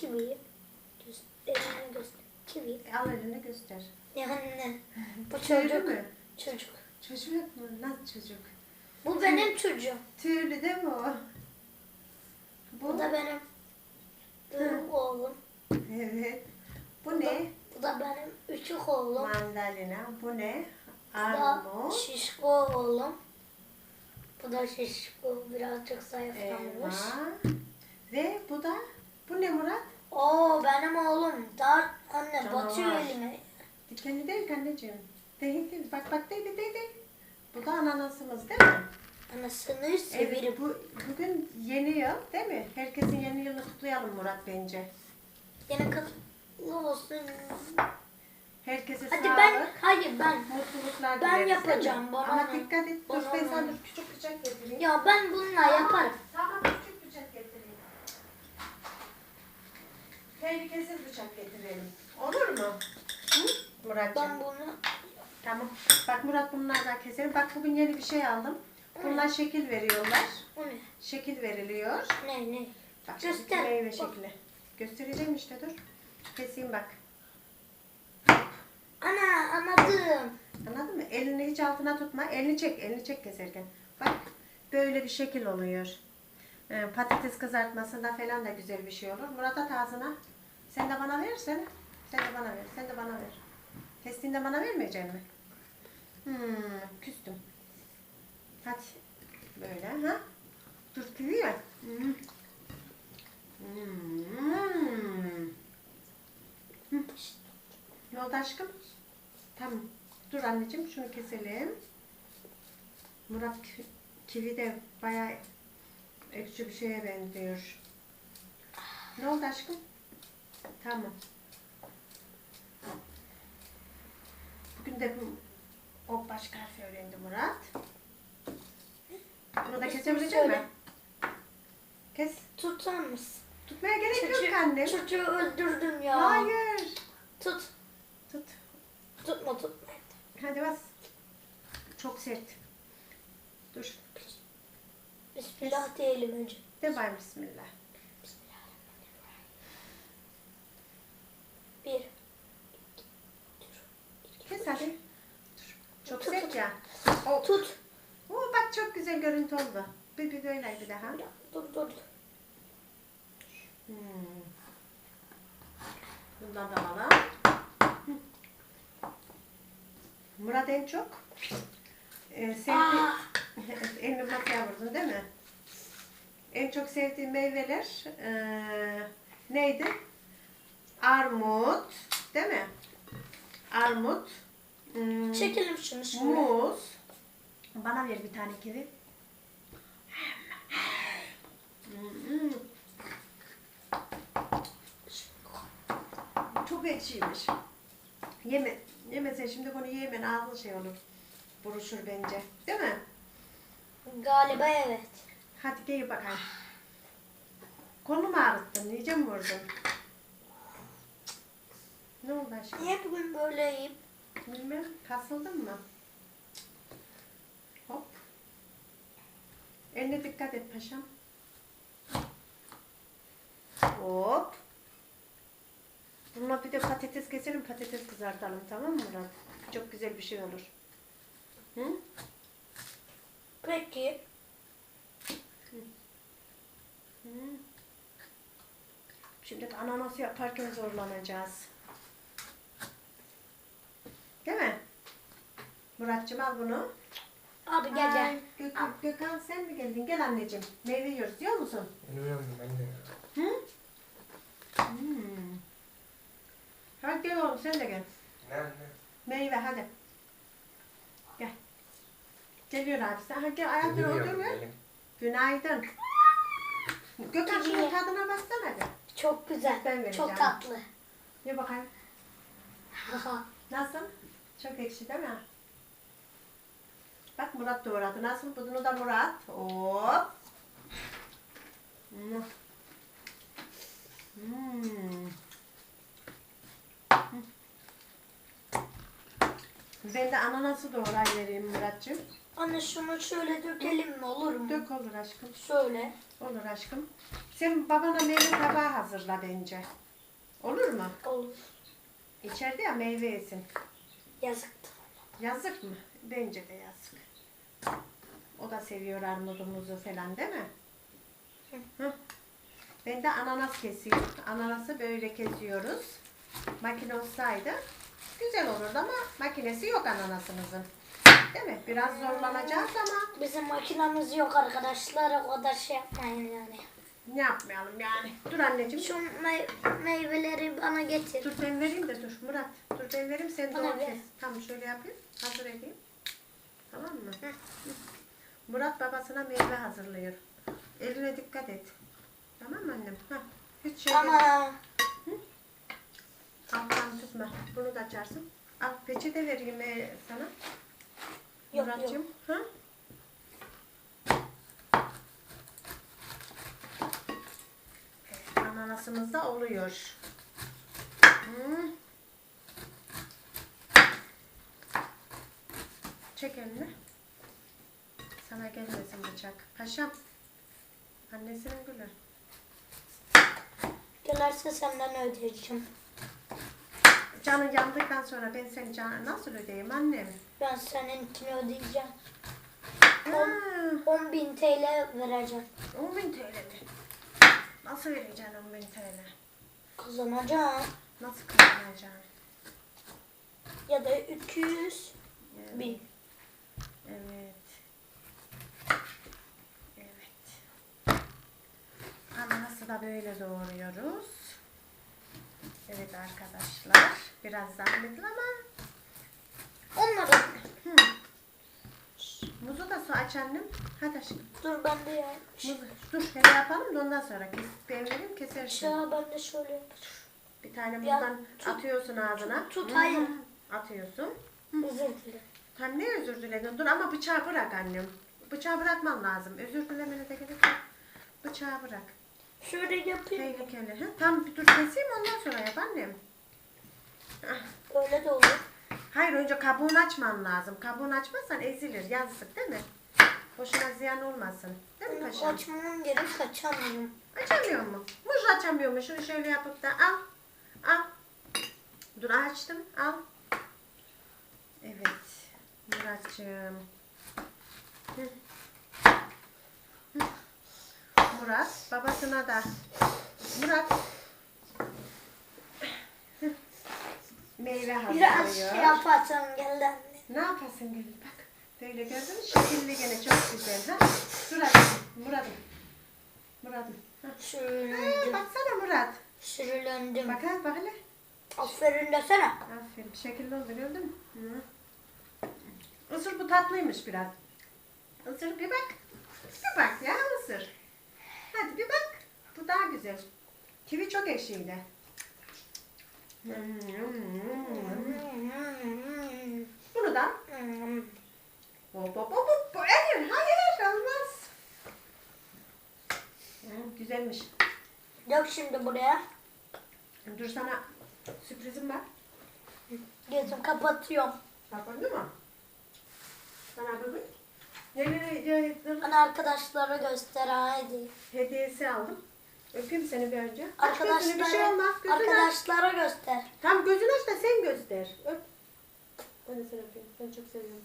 kivi. Elini göster. Kivi. E, Al elini göster. Yani bu Tüylü çocuk. mü? Çocuk. Çocuk mu? Nasıl çocuk? Bu benim çocuğum. Tüylü değil mi o? Bu, Bu da benim büyük oğlum. Evet. Bu ne? Bu da benim küçük oğlum. Mandalina. Bu ne? Bu da Armut. şişko oğlum. Bu da şişko birazcık zayıflamış. Elma. Ve bu da bu ne Murat? Oo benim oğlum. Dar anne Canavar. batıyor elime. Dikenli değil anneciğim. Değil değil. Bak bak değil değil değil. Bu da ananasımız değil mi? Anasını severim. Evet, bu, bugün yeni yıl değil mi? Herkesin yeni yılını kutlayalım Murat bence. Yine kutlu olsun. Herkese Hadi sağlık, ben, hayır ben. mutluluklar Ben dileriz, değil yapacağım, bana Ama ne? dikkat et, dur Bana ben ne? sana küçük bıçak getireyim. Ya ben bununla yaparım. Tamam, küçük bıçak getireyim. Tehlikesiz bıçak getirelim. Olur mu? Hı? Muratcığım. Ben bunu Tamam. Bak Murat bunlardan keselim. Bak bugün yeni bir şey aldım. Bunlar şekil veriyorlar. bu ne? Şekil veriliyor. Ne ne? Bak Göster. Meyve şekli. Göstereceğim işte dur. Keseyim bak. Ana anladım. Anladın mı? Elini hiç altına tutma. Elini çek. Elini çek keserken. Bak böyle bir şekil oluyor. Ee, patates kızartmasında falan da güzel bir şey olur. Murat at ağzına. Sen de bana versene. Sen de bana ver. Sen de bana ver. Kestiğinde bana vermeyecek mi? Hmm, küstüm. Hadi. Böyle ha. Kivi ya. Hmm. Hmm. Hı. Ne oldu aşkım? Tamam. Dur anneciğim şunu keselim. Murat ki- kivi de bayağı ekşi bir şeye benziyor. Ne oldu aşkım? Tamam. Bugün de bu, o başka harfi öğrendi Murat. Bunu da kesebilecek mi? Kes. Tutar mısın? Tutmaya gerek yok annem. çocuğu öldürdüm ya. Hayır. Tut. Tut. Tutma tutma. Hadi bas. Çok sert. Dur. Bismillah diyelim önce. De bay bismillah. Bir. Kes hadi. Çok Tut, sert ya. Tut. Oo, bak çok güzel görüntü oldu. Bir bir böyle bir daha. Dur dur. Hmm. Bundan da alalım. Murat en çok e, sevdiği... Elini masaya vurdun değil mi? En çok sevdiği meyveler e, neydi? Armut, değil mi? Armut, hmm, Çekelim şunu şöyle. muz. Bana ver bir tane kivi. Hmm. Çok ekşiymiş. Yeme, yemesen şimdi bunu yemen ağzın şey olur. Buruşur bence. Değil mi? Galiba evet. Hadi gel bakalım. Kolumu ağrıttın. Nice mi vurdun? Oldu aşkım? Niye bugün böyleyim? Bilmem. Kasıldın mı? Hop. Eline dikkat et paşam. Hop. Bununla bir de patates keselim, patates kızartalım tamam mı Murat? Çok güzel bir şey olur. Hı? Peki. Hı. Şimdi de ananas yaparken zorlanacağız. Değil mi? Muratcığım al bunu. Abi gel gel. Ay, Gök- Gökhan sen mi geldin? Gel anneciğim. Meyve yiyoruz diyor musun? Ben de. Hı? Hmm. Hadi gel oğlum sen de gel. Nerede? Meyve hadi. Gel. Geliyor abi sen. Hadi gel ayakları ver. benim. Günaydın. Gökhan şunun tadına baksana hadi. Çok güzel. Ben vereceğim. Çok tatlı. Ye bakayım. Nasıl? Çok ekşi değil mi? Bak Murat doğradı. Nasıl? Bunu da Murat. Hop. Hmm. Hmm. Ben de ananası doğrayıvereyim Muratcığım. Anne şunu şöyle dökelim mi olur mu? Dök olur aşkım. Şöyle. Olur aşkım. Sen babana meyve tabağı hazırla bence. Olur mu? Olur. İçeride ya meyve yesin. Yazıktır. Yazık mı? Bence de yazık. O da seviyor armudumuzu falan değil mi? Hı. Ben de ananas kesiyorum. Ananası böyle kesiyoruz. Makine olsaydı güzel olurdu ama makinesi yok ananasımızın. Değil mi? Biraz zorlanacağız ama Bizim makinamız yok arkadaşlar. O kadar şey yapmayın yani. Ne yapmayalım yani. Dur anneciğim. Şu mey- meyveleri bana getir. Dur ben vereyim de dur Murat. Dur ben vereyim sen doğru ver. kes. Tamam şöyle yapayım. Hazır edeyim. Tamam mı? Hı. Murat babasına meyve hazırlıyor. Eline dikkat et. Tamam mı annem? Hah. Hiç şey Ama Alttan tutma. Bunu da açarsın. Al peçete vereyim e, sana. Yok, Muratcığım. Ha? Evet, Ananasımız da oluyor. Çek elini. Sana gelmesin bıçak. Paşam. Annesinin gülü. gelerse senden ödeyeceğim. Canın yandıktan sonra ben senin canını nasıl ödeyeyim annem? Ben seninkini ödeyeceğim. Ha, 10 bin TL vereceğim. 10 bin TL mi? Nasıl vereceksin 10 bin TL? Kazanacağım. Nasıl kazanacaksın? Ya da 200 Evet. bin. Evet. Evet. Ananası da böyle doğruyoruz. Evet arkadaşlar. Biraz zahmetli ama Onları Hı. Muzu da su aç annem. Hadi aşkım. dur ben de ya. Muzu. Dur şöyle yapalım da ondan sonra kes. Ben vereyim kesersin. Ya ben de şöyle yapacağım. Bir tane Ya, muzdan tut- atıyorsun ağzına. tut- hayır. Atıyorsun. Özür dilerim. Tam ne özür diledin? Dur ama bıçağı bırak annem. Bıçağı bırakman lazım. Özür dilemene de gerek yok. Bıçağı bırak. Şöyle yapayım. Tehlikeli. Hı? Tam bir dur keseyim ondan sonra yap annem. Ah. Öyle de olur. Hayır önce kabuğunu açman lazım. Kabuğunu açmazsan ezilir. Yazık değil mi? Boşuna ziyan olmasın. Değil mi paşam? Açmamın geri kaçamıyorum. Açamıyor mu? Muz açamıyor mu? Şunu şöyle yapıp da al. Al. Dur açtım. Al. Evet. Muratcığım. Hı. Hı. Murat babasına da. Murat. Hı. Meyve Biraz hazırlıyor. şey yapasam geldi anne. Ne yapasın gülüm bak. Böyle gördün mü? Şekilli gene çok güzel. Ha? Hadi. Murat'ım. Murat'ım. Ha. Ha, baksana Murat. Sürülendim. Bak ha bak hele. Aferin desene. Aferin. Şekilli oldu gördün mü? Hı. Isır bu tatlıymış biraz. Isır bir bak. Bir bak ya ısır. Hadi bir bak. Bu daha güzel. Kivi çok ekşiydi. Bunu da Hop hop hop hop. Hayır, hayır olmaz. Hı, güzelmiş. Yok şimdi buraya. Dur sana sürprizim var. Gözüm kapatıyorum. Bakın mu? Sana bugün neleri Bana arkadaşlara göster haydi. hediyesi aldım. Öpeyim seni bir önce. Aç gözünü Arkadaşlara, bir şey olmaz. Gözünü aç. arkadaşlara göster. Tam gözünü aç da sen göster. Öp. Ben de seni öpeyim. Seni çok seviyorum.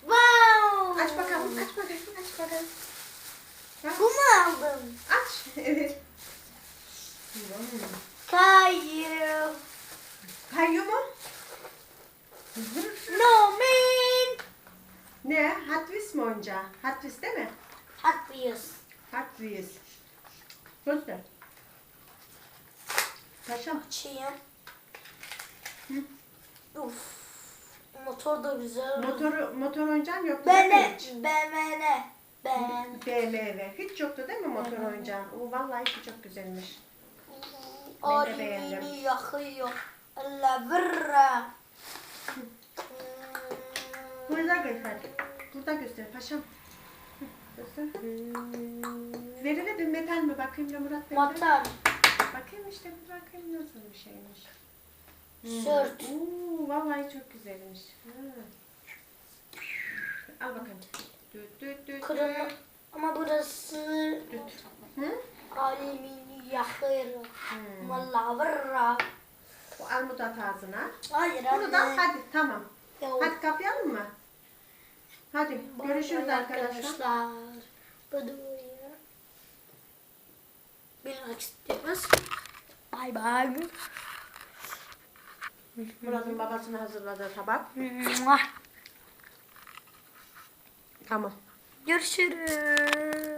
Wow. Aç bakalım. Aç bakalım. Aç bakalım. Ha? Bu mu aldın? Aç. Evet. Kayu. Kayu mu? No man. Ne? Hot Wheels mi oyuncağı? Hot Wheels değil mi? Hot Wheels. Hot Wheels. Göster. Paşam. Açayım. Uf. Motor da güzel. Motoru, motor oyuncağın de hiç? BMN. Ben. BMW. Hiç yoktu değil mi motor oyuncağın? O vallahi ki çok güzelmiş. Ben de beğendim. Alümini yakıyor. La. Burada göster. Burada göster paşam. Göster. Verine bir metal mi? Bakayım ya Murat Bey. Motor. Bakayım işte bir bakayım nasıl bir şeymiş. Hmm. Sırt. Oo, vallahi çok güzelmiş. Ha. Al bakalım. Düt düt düt. Kırmızı. Ama burası Düt. Hı? Alemini yakıyorum. Hmm. Vallahi vırra. Bu armut at ağzına. Hayır Bunu da hadi tamam. Yok. Hadi kapayalım mı? Görüşürüz arkadaşlar. Bu videoyu bilmek istiyoruz. Bay bay. Murat'ın babasına hazırladığı tabak. Tamam. Görüşürüz.